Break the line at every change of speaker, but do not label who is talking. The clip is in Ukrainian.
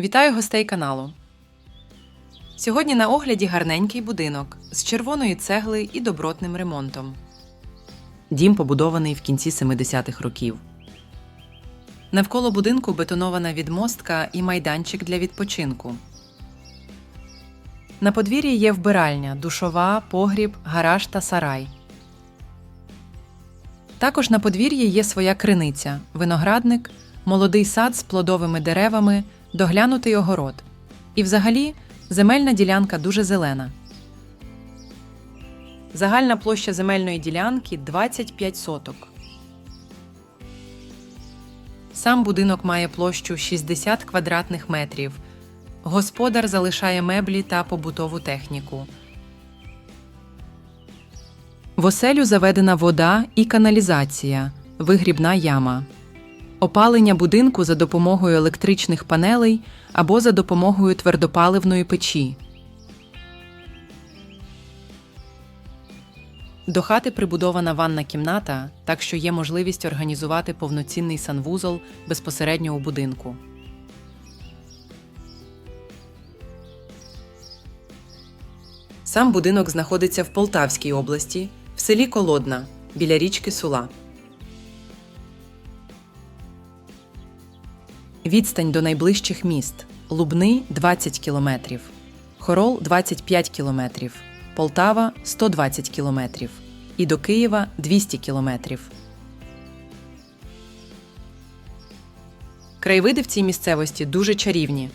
Вітаю гостей каналу. Сьогодні на огляді гарненький будинок з червоної цегли і добротним ремонтом. Дім побудований в кінці 70-х років. Навколо будинку бетонована відмостка і майданчик для відпочинку. На подвір'ї є вбиральня, душова, погріб, гараж та сарай. Також на подвір'ї є своя криниця, виноградник, молодий сад з плодовими деревами, доглянутий огород. І взагалі земельна ділянка дуже зелена. Загальна площа земельної ділянки 25 соток. Сам будинок має площу 60 квадратних метрів. Господар залишає меблі та побутову техніку. В оселю заведена вода і каналізація, вигрібна яма. Опалення будинку за допомогою електричних панелей або за допомогою твердопаливної печі. До хати прибудована ванна кімната, так що є можливість організувати повноцінний санвузол безпосередньо у будинку. Сам будинок знаходиться в Полтавській області, в селі Колодна, біля річки Сула. Відстань до найближчих міст Лубни 20 кілометрів, Хорол 25 кілометрів, Полтава 120 кілометрів і до Києва 200 кілометрів. Краєвиди в цій місцевості дуже чарівні.